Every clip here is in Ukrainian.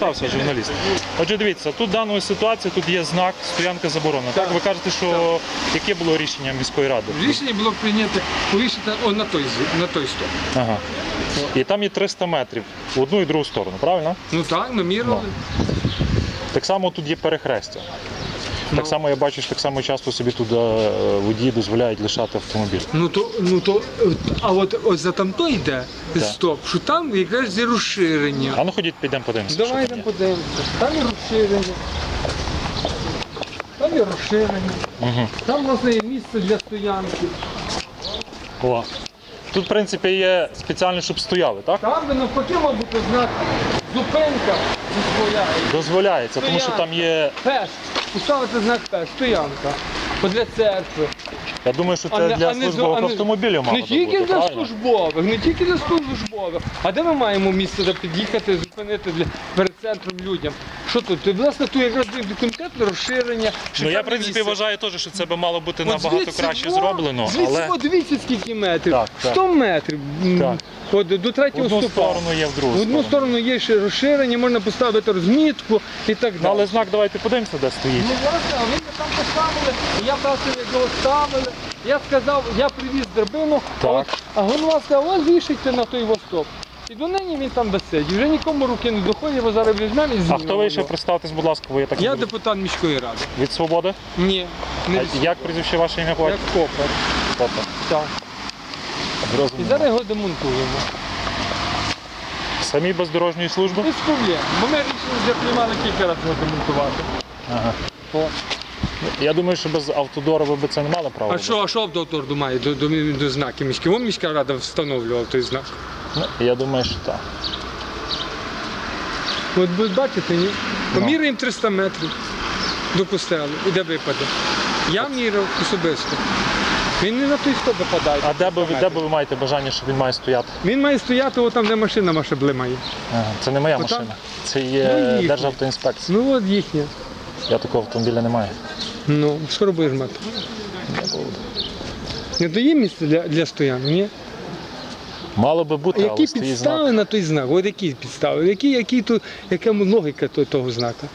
Стався журналіст. Отже, дивіться, тут даної ситуації тут є знак стоянка заборонена. Так, Так. ви кажете, що яке було рішення міської ради? Рішення було прийнято повішати о, на той з- на той стоп. Ага. І там є 300 метрів в одну і другу сторону, правильно? Ну так, намірили. Так само тут є перехрестя. Ну. Так само я бачу, що так само часто собі туди е, водії дозволяють лишати автомобіль. Ну то, ну то, а от ось за там то йде Так. стоп, що там якраз є розширення. А ну ходіть, підемо подивимося. Давай є. подивимося. Там є розширення. Там є розширення. Мгм. Там власне є місце для стоянки. О. Тут, в принципі, є спеціально, щоб стояли, так? Там, де навпаки, мав бути знак зупинка дозволяється. Дозволяється, тому що там є. Пес. Поставити знак пес, стоянка. Для церкви. Я думаю, що це а для а службових а автомобілів мало Не тільки бути, для правильно? службових, не тільки для службових. А де ми маємо місце де під'їхати, зупинити для центром людям? Що тут? Ти, власне, тут якраз конкретне розширення. Ну я, в принципі, місце. вважаю теж, що це би мало бути набагато краще зроблено, Звідси але дивіться скільки метрів. Так, так. 100 метрів. Так. От, до в одну ступа. сторону є в другу В одну сторону є ще розширення, можна поставити розмітку і так Ну, далі. але знак давайте подивимося, де стоїть. Ну власне, а вони там поставили, і я бачив, як його ставили. Я сказав, я привіз драбину, а, от, а голова сказав, ось вішайте на той восток. І до нині він там висить. І вже нікому руки не доходять, його зараз візьмемо і А знімемо. хто вийшов, його. представтесь, будь ласка, бо я так Я буду. депутат міської ради. від свободи. Ні, не А від- як прізвище ваше ім'я як копер. Тобто, Так. І зараз його демонтуємо. Самі без дорожньої служби? Без проблем. Бо ми рішення вже приймали кілька разів його демонтувати. Ага. О. Я думаю, що без автодору ви б це не мали права. А робити. що, а що автодор має до, до, до знаків міських? Вон міська рада встановлювала той знак. Ну, я думаю, що так. От ви бачите, ні? Ну. Поміряємо 300 метрів до костелу і де випаде. Я міряв особисто. Він не на той стоп випадає. А де би, ви- де би ви маєте бажання, що він має стояти? Він має стояти отам, де машина ваша блимає. Ага. Це не моя Отам? машина. Це Ну, є їхня. Державтоінспекція. Ну от їхня. Я такого автомобіля не маю. Ну, скоро будеш мати. Не то є місце для, для стоянки, ні? Мало би А бути, які але стоїть підстави знак. на той знак? От які підстави? Які, які то, яка логіка то- того знака?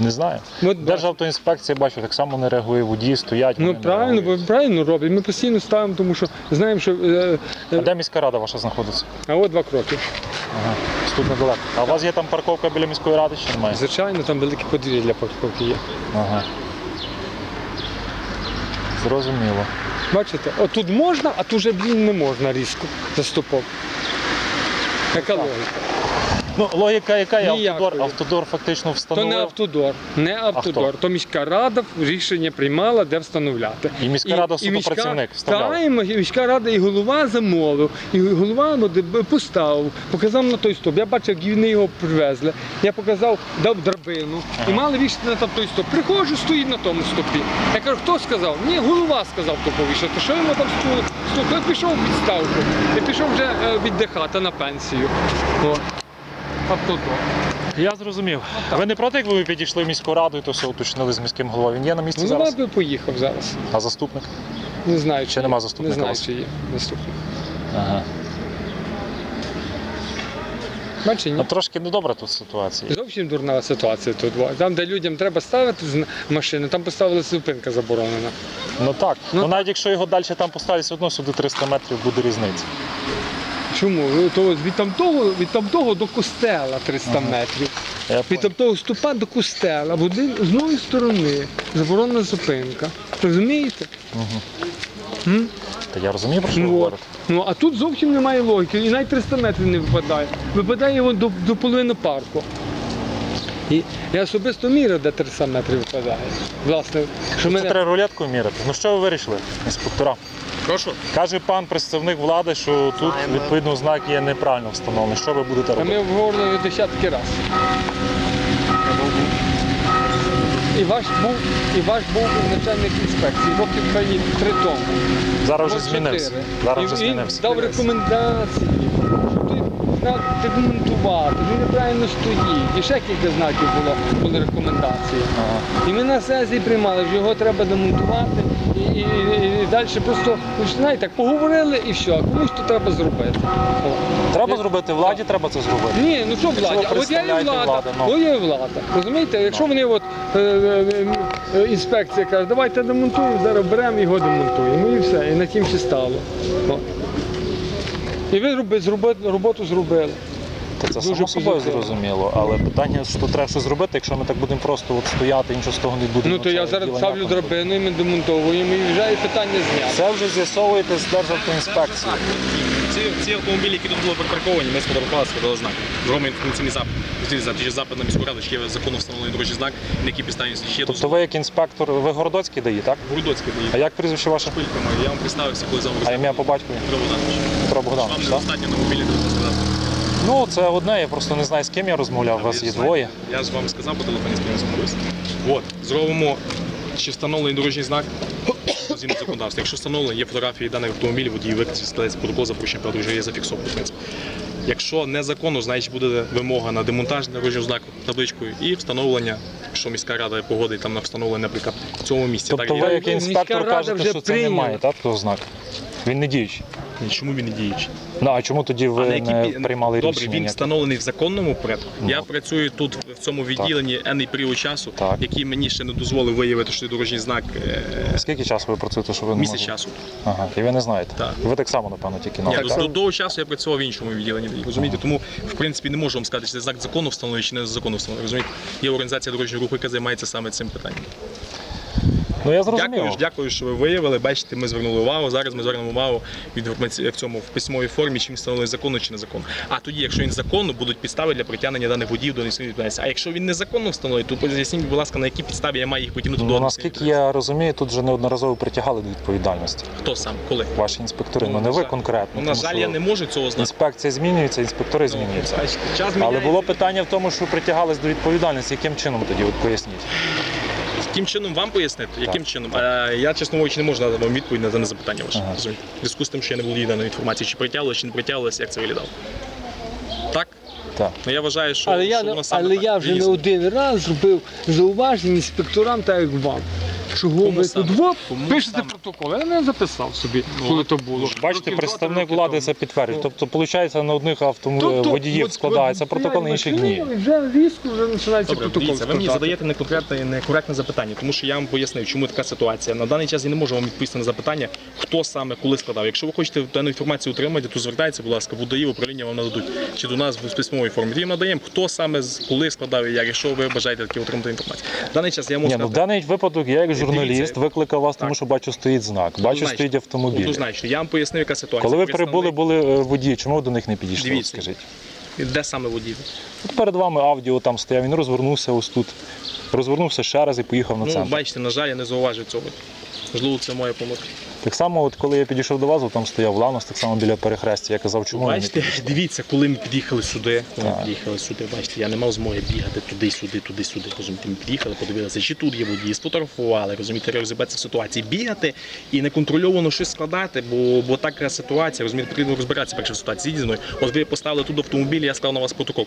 Не знаю. От, Державтоінспекція, бачу, так само не реагує, водії стоять. Ну не правильно, реагують. бо правильно роблять. Ми постійно ставимо, тому що знаємо, що. Е, А е, де міська рада ваша знаходиться? а от два кроки. Ага. Тут недалеко. А у вас є там парковка біля міської ради чи немає? Звичайно, там велике подвір'я для парковки є. Ага. Зрозуміло. Бачите, отут можна, а тут вже, блін, не можна різко за стопом. Яка логіка? Ну, логіка яка є? Ніякої. Автодор, автодор фактично То не автодор, не автодор. То міська рада рішення приймала, де встановляти. І міська рада судопрацівник вставляв. Так, і міська рада і голова замовив, і голова ну, поставив, показав на той стоп. Я бачив, як вони його привезли. Я показав, дав драбину і мали вішати на той стоп. Приходжу, стоїть на тому стопі. Я кажу, хто сказав? Ні, голова сказав то повішати. Що йому там стоїть? Стоп, той пішов в відставку. І пішов вже е, віддихати на пенсію. О. Автодор. Я зрозумів. Ви не проти, якби ви підійшли в міську раду і то все уточнили з міським головою? Він є на місці Голова зараз? би поїхав зараз. А заступник? Не знаю, Чи чи нема заступника Не знаю, вас? чи є заступник. Ага. Бачите, ні? Ну, трошки недобра тут ситуація. Зовсім дурна ситуація тут. була. Там, де людям треба ставити зна- машини, там поставили зупинка заборонена. Ну так. Ну, Ну, навіть якщо його далі там поставить, все одно сюди 300 метрів буде різниця. Чому? Ну, То від там того, від там того до костела 300 метрів. Я Від там того ступа до костела. В один, з одної сторони заборонена зупинка. Розумієте? М? Та я розумію, про що ви Ну, говорите. ну а тут зовсім немає логіки, і навіть 300 метрів не випадає. Випадає його до, до половини парку. І я особисто міряв, де 300 метрів випадає. Власне, що мене... треба рулеткою міряти. Ну що ви вирішили, інспектора? Прошу. Каже пан представник влади, що тут відповідно знак є неправильно встановлений. Що ви будете А ми робити? обговорювали десятки разів. І ваш був, і ваш був начальник інспекції років країн три тому. Зараз вже змінився. Зараз І вже він змінився. дав рекомендації, що ти знак демонтувати, він неправильно стоїть. І ще кілька знаків було, були рекомендації. Ага. І ми на сесії приймали, що його треба демонтувати і, і, і далі просто знаєте, так поговорили і все, а комусь то треба зробити. Треба зробити владі, треба це зробити. Ні, ну що Якщо ви а от я і представляєте влада, владу, ну. от я і влада. Розумієте, якщо вони от е, е, е, інспекція каже, давайте демонтуємо, зараз беремо його демонтуємо. І все, і на тім все стало. О. І ви роби- зроби- роботу зробили. Та це Дуже само собою позитивно. зрозуміло, але питання, що треба щось зробити, якщо ми так будемо просто от стояти, нічого з того не буде. Ну то я зараз ставлю драбину, і ми демонтовуємо і вже і питання знято. Це вже з'ясовуєте з Державтоінспекції. Ці, ці автомобілі, які тут були припарковані, ми сфотографували, складали знак. Зробимо інформаційний запит. Інформаційний запит. Чи запит на міську раду, чи є законно встановлений дорожній знак, на якій підставі ще Тобто ви як інспектор, ви Городоцький дає, так? Городоцький А дає. як прізвище ваше? Шпильками. Я вам представився, коли за А ім'я по батькові? Петро Богданович. Петро Вам так? недостатньо на мобілі. Ну, це одне, я просто не знаю, з ким я розмовляв, вас є двоє. Я ж вам сказав по телефоні, з ким я змовився. От, зробимо чи встановлений дорожній знак згідно законодавства. Якщо встановлений, є фотографії даних автомобілів, водії викликають, складається протокол за порушення правил дорожнього, є зафіксовано, в принципі. Якщо незаконно, значить буде вимога на демонтаж дорожнього знаку табличкою і встановлення, якщо міська рада погодить там на встановлення, наприклад, в цьому місці. Тобто так, ви як Міська інспектор рада кажете, вже що це прийняла. немає, так, того знаку? Він не діючий. Чому він не діючий? Ну, а чому тоді А ви якій не приймали Добре, рішення? він встановлений в законному порядку. Ну. Я працюю тут в цьому відділенні енний період часу, Так. який мені ще не дозволив виявити, що це дорожній знак е, Скільки часу ви працюєте, що ви не місяць можете? часу. Ага, і ви не знаєте? Так. Ви так само, напевно, тільки на до, до того часу я працював в іншому відділенні. Розумієте, тому в принципі не можу вам сказати, чи це знак закону встановлений, чи не закону встановлений. Розумієте, є організація дорожнього руху, яка займається саме цим питанням. Ну я зрозумів. Дякую, дякую, що ви виявили. Бачите, ми звернули увагу. Зараз ми звернемо увагу від в цьому в письмовій формі, чи він встановлений законно, чи незаконно. А тоді, якщо він законно, будуть підстави для притягнення даних водіїв до адміністративної відповідальності. А якщо він незаконно встановлений, то поясніть, будь ласка, на якій підставі я маю їх потягнути до Ну, адміністративної наскільки я розумію, тут вже неодноразово притягали до відповідальності Хто сам? Коли? ваші інспектори. Ну, Ну, не ви жаль. конкретно. Ну, на жаль, що я не можу цього знати. Інспекція змінюється, інспектори змінюються. Бачите, час Але було питання в тому, що притягались до відповідальності. Яким чином тоді? От поясніть. Яким чином вам пояснити? Яким чином? А, я, чесно говорячи, не можу дати вам відповідь на дане запитання ваше. Ага. Розумієте? В зв'язку з тим, що я не володію даною інформацією, чи притягувалося, чи не притягувалося, як це виглядало. Так? Так. Ну я вважаю, що, Але що я, воно саме але так. я вже не Дійсно. один раз зробив зауваження інспекторам, так як вам. Чого ви тут воп, пишете протокол? Я не записав собі, коли то було. Бачите, представник влади це підтвердить. Тобто, виходить, на одних. Тобто, водіїв складається от протокол, на інших ні. Вже різко вже починається протокол. ви мені задаєте неконкретне, некоректне запитання, тому що я вам пояснив, чому така ситуація. На даний час я не можу вам відповісти на запитання, хто саме коли складав. Якщо ви хочете дану інформацію отримати, то звертайтеся, будь ласка, в управління вам нададуть. Чи до нас в письмовій формі. Тоді надаємо, хто саме коли складав і як, якщо ви бажаєте такі отримати інформацію. В даний час я можу Ні, ну в даний випадок я як журналіст викликав вас, тому що бачу стоїть знак, бачу Однозначно. стоїть автомобіль. Однозначно, я вам пояснив, яка ситуація. Коли ви прибули, були е, водії, чому ви до них не підійшли? Дивіться. Скажіть. Де саме водій? От перед вами аудіо там стояв, він розвернувся ось тут. Розвернувся ще раз і поїхав на Ну, центр. бачите, на жаль, я не зауважив цього. Можливо, це моя помилка. Так само, от коли я підійшов до вас, от там стояв Ланос, так само біля перехрестя. Я казав, чому Бачите, дивіться, коли ми під'їхали сюди, коли ми під'їхали сюди, бачите, я не мав змоги бігати туди-сюди, туди-сюди. Розумієте, ми під'їхали, подивилися, чи тут є водії, сфотографували, розумієте, розібратися в ситуації, бігати і неконтрольовано щось складати, бо, бо така ситуація, розумієте, потрібно розбиратися перше в ситуації. Зі мною. От ви поставили тут автомобіль, я склав на вас протокол.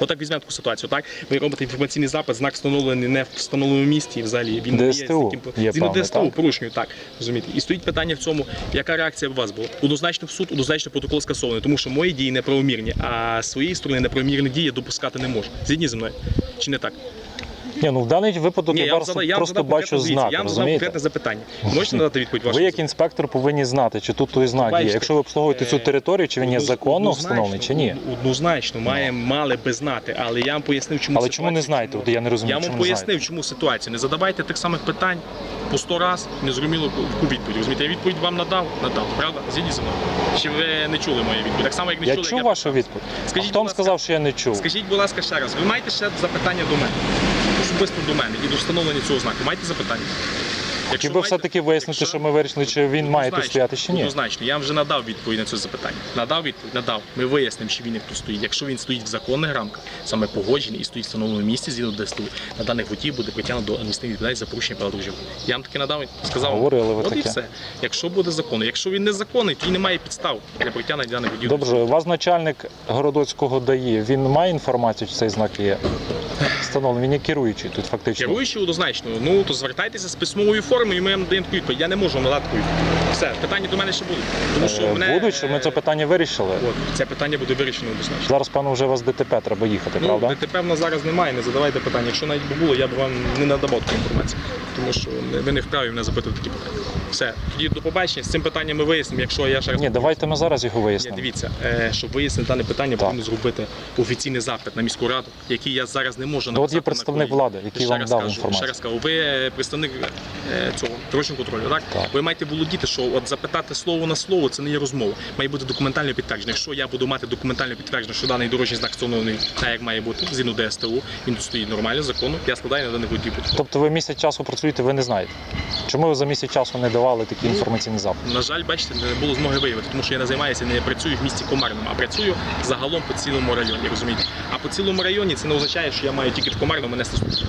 Отак візьмемо таку ситуацію. Так, ви робите інформаційний запит, знак встановлений не в встановленому місті, і взагалі він не є ДСТУ таким- є Згідно ДСТУ, порушенню, так розумієте. І стоїть питання в цьому, яка реакція у вас була? Однозначно в суд, однозначно протокол скасований, тому що мої дії неправомірні, а своєї сторони неправомірні дії допускати не можу. Згідні зі мною чи не так? Ні, ну в даний випадок Ні, я, вам просто, задав, я вам просто задав бачу дивіться, знак, я вам задав розумієте? конкретне запитання. Можете надати відповідь вашу? Ви як інспектор повинні знати, чи тут той знак є. Бачите, Якщо ви обслуговуєте цю е, територію, чи він є Одноз- законно однозначно, встановлений, чи ні. од- Однозначно, має, мали би знати, але я вам пояснив, чому Але чому не знаєте? От я не розумію, Я вам чому не пояснив, чому ситуація. Не задавайте тих самих питань по сто раз, не зрозуміло яку відповідь. Розумієте, я відповідь вам надав, надав, правда? Згідні зі мною. Чи ви не чули мою відповідь? Так само, як не Я чули, чув як вашу відповідь. Скажіть, Хто вам ласка, сказав, що я не чув? Скажіть, будь ласка, ще раз, ви маєте ще запитання до мене? Особисто до мене і до встановлення цього знаку. Маєте запитання? Якщо би все-таки вияснити, що ми вирішили, чи він має тут стояти, чи ні. Однозначно, я вже надав відповідь на це запитання. Надав відповідь, надав. Ми вияснимо, чи він як тут стоїть. Якщо він стоїть в законних рамках, саме погоджений і стоїть в встановленому місці згідно ДСТУ, на даних водіїв буде притягнуто до адміністративної відповідальності за порушення правил дорожнього руху. Я вам таки надав, сказав. Говорили ви От і таке. все. Якщо буде законно. Якщо він незаконний, тоді немає підстав для притягнення даних водіїв. Добре, у вас начальник Городоцького ДАІ, він має інформацію, чи цей знак є встановлений, він є керуючий тут фактично. Керуючий однозначно, ну то звертайтеся з письмовою формою, і ми вам даємо відповідь. Я не можу надати відповідь. Все, питання до мене ще будуть. Тому що Е, мене Будуть, що ми це питання вирішили. От, це питання буде вирішено однозначно. Зараз, певно, вже у вас ДТП треба їхати, Ну, правда? ДТП в нас зараз немає, не задавайте питання. Якщо навіть би було, я б вам не надавав таку інформацію. Тому що ви не вправі мене запитати такі питання. Все, тоді до побачення. З цим питанням ми вияснимо, якщо я ще раз. Ні, давайте ми зараз його Ні, вияснимо. дивіться, е, щоб вияснити дане питання, потрібно зробити офіційний запит на міську раду, який я зараз не можу Ну, написати. от є представник на влади, який Ще вам раз дав кажу, інформацію. Ще раз кажу, ви е, представник е, цього дорожнього контролю, так? Так. Ви маєте володіти, що от запитати слово на слово це не є розмова. Має бути документально підтверджено. Якщо я буду мати документально підтверджено, що даний дорожній знак встановлений так, як має бути, згідно ДСТУ, він тут стоїть нормально, законно, я складаю на даних водій. Тобто ви місяць часу працюєте, ви не знаєте. Чому ви за місяць часу не давали такі інформаційні запити? На жаль, бачите, не було змоги виявити, тому що я не займаюся, не працюю в місті Комарному, а працюю загалом по цілому районі, розумієте? А по цілому районі це не означає, що я маю тільки в Комарному нести службу.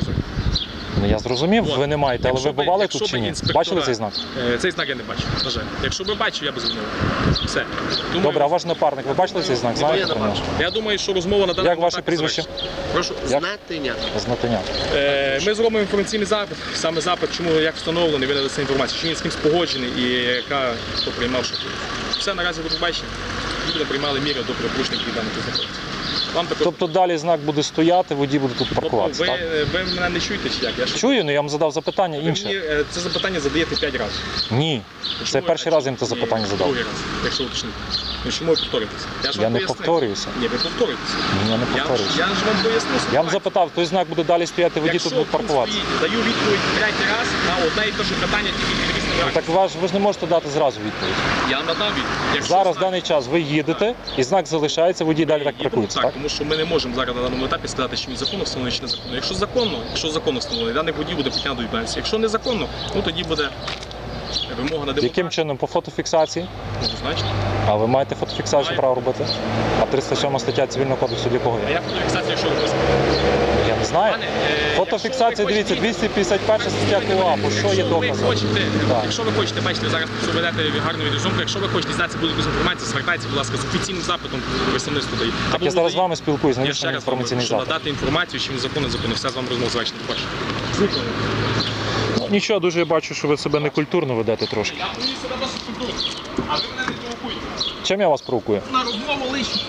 Ну я зрозумів, От. ви не маєте, але ви бували тут чи ні? інспектора- Бачили цей знак? Е, Цей знак я не бачу, на жаль. Якщо би бачив, я би дзвонив. Все. Думаю, Добре, а ваш напарник, ви бачили цей знак? Знаєте про нього? Я думаю, що розмова на даному Як ваше етапі прізвище? завершена. Прошу. Як? Знатиня. З Е, Ми зробимо інформаційний запит, саме запит, чому як встановлений, ви надасте інформацію, чи він з ким спогоджений і яка хто приймав що. Все наразі до побачення. Люди приймали міри до припущених від даних знаходиться. Вам також Тобто далі знак буде стояти, водій буде тут Тобто паркуватися, ви, так? ви мене не чуєте чи як? Я ж Чую, ну я вам задав запитання ви мені інше. е, це запитання задаєте 5 разів. Ні. Це Чому- перший раз я їм це запитання задав. Другий раз, якщо уточнити. Ну чому ви повторюєтеся? ж Я вам не пояснив. повторююся. Ні, ви повторюєтеся. Ні, я не Я, повторююся. я ж вам пояснив. Я вам запитав, той знак буде далі стояти, водій тут буде паркуватися. даю відповідь третій раз на одне і те ж питання, тільки Так ваш, ви ж не можете дати зразу відповідь. Я надав відповідь. Якщо Зараз в знак- даний час ви їдете, і знак залишається, водій далі так паркується, так, так? тому що ми не можемо зараз на даному етапі сказати, що він законно встановлений чи незаконно. Якщо законно, якщо законно встановлений, даний водій буде притягнутий до відповідальності. Якщо незаконно, ну тоді буде вимога на Яким чином? По фотофіксації? Однозначно. А ви маєте фотофіксацію Маю. право робити? А 307 стаття цивільного кодексу для кого А є? я фотофіксацію, якщо робити. Я не знаю. Пане, е, Фотофіксація, ви дивіться, хочете- 251 стаття КУАПу, що є Якщо ви доказом? хочете, Так. якщо ви хочете, бачите, зараз ведете гарну відеозйомку, якщо ви хочете дізнатися будь-яку інформацію, звертайтеся, будь ласка, з офіційним запитом представництво дає. Так я зараз з вами спілкуюсь, Я навіщо ще мені раз вам говорю, інформаційний що запит? надати інформацію, чи він законно, законно, все з вами розмова завершена. Ну, Нічого, дуже я бачу, що ви себе некультурно ведете трошки. Я повів себе досить культурно, а ви мене не провокуєте. Чим я вас провокую? На розмову лишню.